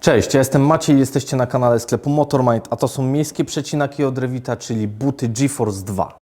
Cześć, ja jestem Maciej, jesteście na kanale sklepu Motormind, a to są miejskie przecinaki od Revita, czyli buty GeForce 2.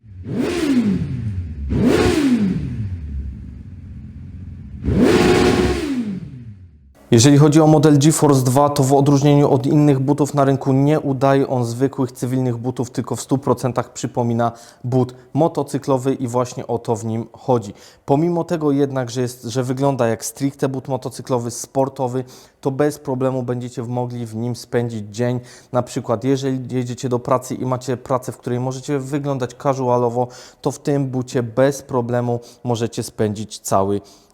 Jeżeli chodzi o model GeForce 2, to w odróżnieniu od innych butów na rynku nie udaje on zwykłych cywilnych butów, tylko w 100% przypomina but motocyklowy i właśnie o to w nim chodzi. Pomimo tego jednak, że, jest, że wygląda jak stricte but motocyklowy, sportowy, to bez problemu będziecie mogli w nim spędzić dzień. Na przykład, jeżeli jedziecie do pracy i macie pracę, w której możecie wyglądać casualowo, to w tym bucie bez problemu możecie spędzić cały dzień.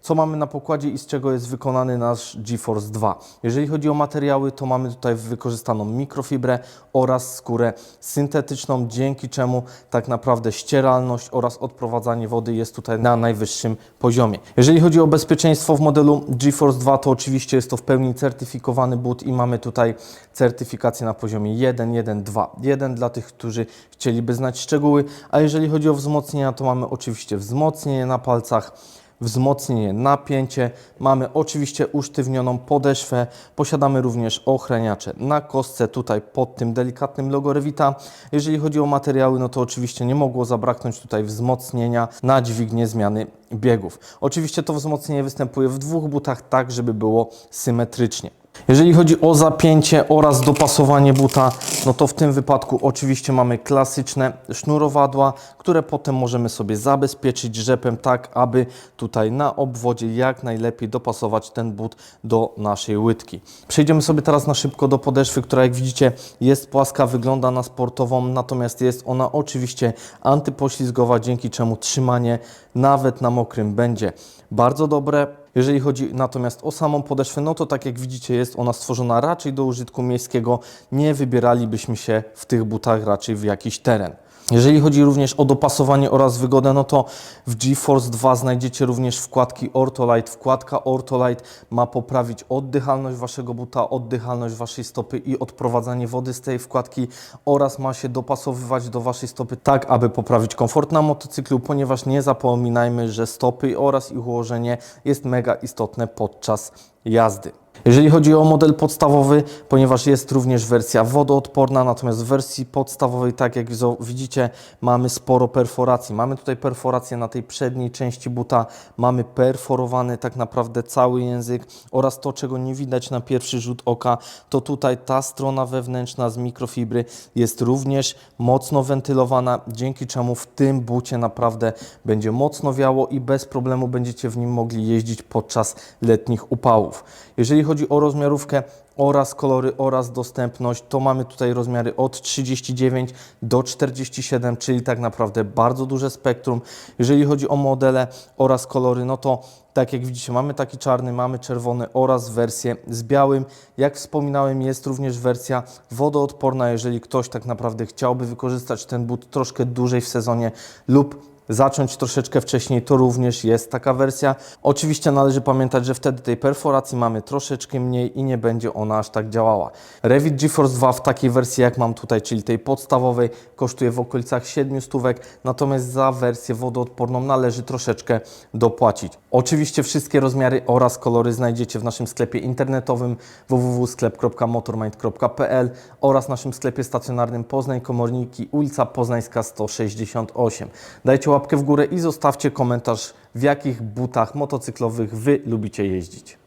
Co mamy na pokładzie i z czego jest wykonany nasz GeForce 2? Jeżeli chodzi o materiały, to mamy tutaj wykorzystaną mikrofibrę oraz skórę syntetyczną, dzięki czemu tak naprawdę ścieralność oraz odprowadzanie wody jest tutaj na najwyższym poziomie. Jeżeli chodzi o bezpieczeństwo w modelu GeForce 2, to oczywiście jest to w pełni certyfikowany but i mamy tutaj certyfikację na poziomie 1, 1, 2. 1 dla tych, którzy chcieliby znać szczegóły, a jeżeli chodzi o wzmocnienia, to mamy oczywiście wzmocnienie na palcach, wzmocnienie, napięcie. Mamy oczywiście usztywnioną podeszwę. Posiadamy również ochraniacze na kostce tutaj pod tym delikatnym logo Revita. Jeżeli chodzi o materiały, no to oczywiście nie mogło zabraknąć tutaj wzmocnienia na dźwignię zmiany biegów. Oczywiście to wzmocnienie występuje w dwóch butach tak, żeby było symetrycznie. Jeżeli chodzi o zapięcie oraz dopasowanie buta, no to w tym wypadku oczywiście mamy klasyczne sznurowadła, które potem możemy sobie zabezpieczyć rzepem tak, aby tutaj na obwodzie jak najlepiej dopasować ten but do naszej łydki. Przejdziemy sobie teraz na szybko do podeszwy, która jak widzicie jest płaska, wygląda na sportową, natomiast jest ona oczywiście antypoślizgowa, dzięki czemu trzymanie nawet na mokrym będzie bardzo dobre. Jeżeli chodzi natomiast o samą podeszwę, no to tak jak widzicie jest ona stworzona raczej do użytku miejskiego. Nie wybieralibyśmy się w tych butach raczej w jakiś teren. Jeżeli chodzi również o dopasowanie oraz wygodę, no to w GeForce 2 znajdziecie również wkładki Ortolite. Wkładka Ortolite ma poprawić oddychalność waszego buta, oddychalność waszej stopy i odprowadzanie wody z tej wkładki oraz ma się dopasowywać do waszej stopy tak, aby poprawić komfort na motocyklu, ponieważ nie zapominajmy, że stopy oraz ich ułożenie jest mega istotne podczas jazdy. Jeżeli chodzi o model podstawowy, ponieważ jest również wersja wodoodporna, natomiast w wersji podstawowej, tak jak widzicie, mamy sporo perforacji. Mamy tutaj perforację na tej przedniej części buta, mamy perforowany tak naprawdę cały język oraz to, czego nie widać na pierwszy rzut oka, to tutaj ta strona wewnętrzna z mikrofibry jest również mocno wentylowana, dzięki czemu w tym bucie naprawdę będzie mocno wiało i bez problemu będziecie w nim mogli jeździć podczas letnich upałów. Jeżeli chodzi o rozmiarówkę oraz kolory oraz dostępność, to mamy tutaj rozmiary od 39 do 47, czyli tak naprawdę bardzo duże spektrum. Jeżeli chodzi o modele oraz kolory, no to tak jak widzicie, mamy taki czarny, mamy czerwony oraz wersję z białym. Jak wspominałem, jest również wersja wodoodporna, jeżeli ktoś tak naprawdę chciałby wykorzystać ten but troszkę dłużej w sezonie lub zacząć troszeczkę wcześniej, to również jest taka wersja. Oczywiście należy pamiętać, że wtedy tej perforacji mamy troszeczkę mniej i nie będzie ona aż tak działała. Revit GeForce 2 w takiej wersji jak mam tutaj, czyli tej podstawowej, kosztuje w okolicach 7 stówek, natomiast za wersję wodoodporną należy troszeczkę dopłacić. Oczywiście wszystkie rozmiary oraz kolory znajdziecie w naszym sklepie internetowym www.sklep.motormind.pl oraz naszym sklepie stacjonarnym Poznań Komorniki, ulica Poznańska 168. Dajcie łapkę w górę i zostawcie komentarz, w jakich butach motocyklowych Wy lubicie jeździć.